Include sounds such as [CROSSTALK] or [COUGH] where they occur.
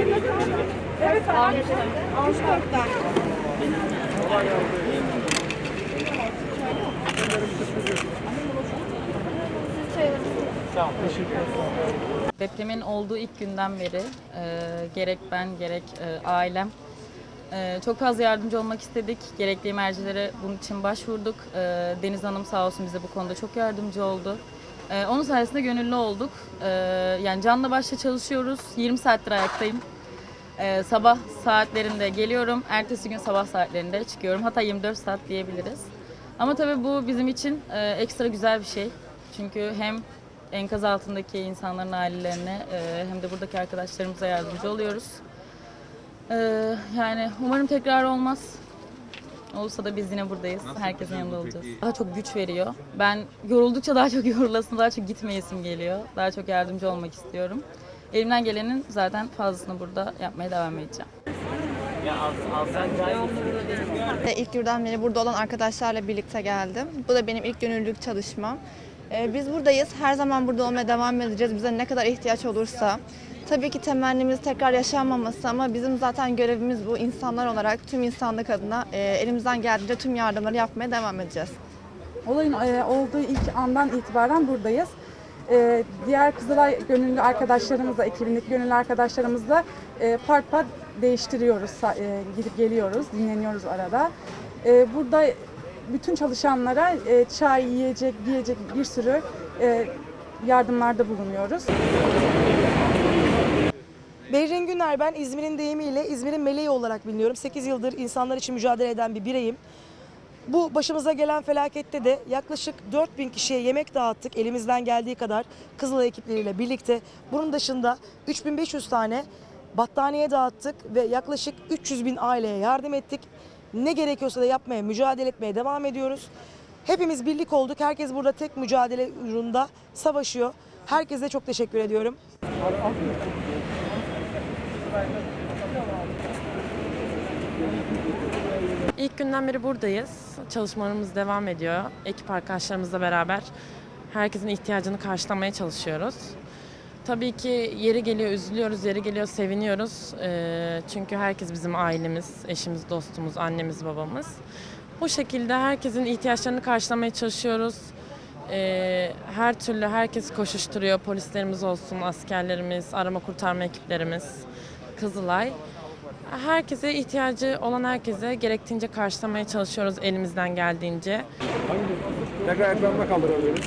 Evet. Depremin olduğu ilk günden beri e, gerek ben gerek e, ailem e, çok fazla yardımcı olmak istedik. Gerekli mercilere bunun için başvurduk. E, Deniz Hanım sağ olsun bize bu konuda çok yardımcı oldu. E, onun sayesinde gönüllü olduk. E, yani canla başla çalışıyoruz. 20 saattir ayaktayım. E, sabah saatlerinde geliyorum. Ertesi gün sabah saatlerinde çıkıyorum. Hatta 24 saat diyebiliriz. Ama tabii bu bizim için e, ekstra güzel bir şey. Çünkü hem enkaz altındaki insanların ailelerine e, hem de buradaki arkadaşlarımıza yardımcı oluyoruz. E, yani umarım tekrar olmaz. Olursa da biz yine buradayız. Herkesin yanında olacağız. Daha çok güç veriyor. Ben yoruldukça daha çok [LAUGHS] yorulasım, daha çok gitmeyesim geliyor. Daha çok yardımcı olmak istiyorum. Elimden gelenin zaten fazlasını burada yapmaya devam edeceğim. İlk yıldan beri burada olan arkadaşlarla birlikte geldim. Bu da benim ilk gönüllülük çalışmam. Ee, Biz buradayız. Her zaman burada olmaya devam edeceğiz. Bize ne kadar ihtiyaç olursa. Tabii ki temennimiz tekrar yaşanmaması ama bizim zaten görevimiz bu insanlar olarak tüm insanlık adına e, elimizden geldiğince tüm yardımları yapmaya devam edeceğiz. Olayın e, olduğu ilk andan itibaren buradayız. E, diğer Kızılay gönüllü arkadaşlarımızla, ekibindeki gönüllü arkadaşlarımızla e, part part değiştiriyoruz, gidip geliyoruz, dinleniyoruz arada. Burada bütün çalışanlara e, çay, yiyecek, giyecek bir sürü e, yardımlarda bulunuyoruz. Behrin Güner ben İzmir'in deyimiyle İzmir'in meleği olarak biliniyorum. 8 yıldır insanlar için mücadele eden bir bireyim. Bu başımıza gelen felakette de yaklaşık 4000 kişiye yemek dağıttık elimizden geldiği kadar Kızılay ekipleriyle birlikte. Bunun dışında 3500 tane battaniye dağıttık ve yaklaşık 300 bin aileye yardım ettik. Ne gerekiyorsa da yapmaya, mücadele etmeye devam ediyoruz. Hepimiz birlik olduk. Herkes burada tek mücadele uğrunda savaşıyor. Herkese çok teşekkür ediyorum. İlk günden beri buradayız. Çalışmalarımız devam ediyor. Ekip arkadaşlarımızla beraber herkesin ihtiyacını karşılamaya çalışıyoruz. Tabii ki yeri geliyor üzülüyoruz, yeri geliyor seviniyoruz. Ee, çünkü herkes bizim ailemiz, eşimiz, dostumuz, annemiz, babamız. Bu şekilde herkesin ihtiyaçlarını karşılamaya çalışıyoruz. Ee, her türlü herkes koşuşturuyor. Polislerimiz olsun, askerlerimiz, arama kurtarma ekiplerimiz, Kızılay. Herkese ihtiyacı olan herkese gerektiğince karşılamaya çalışıyoruz elimizden geldiğince. Tekrar ekranına kaldırabiliriz.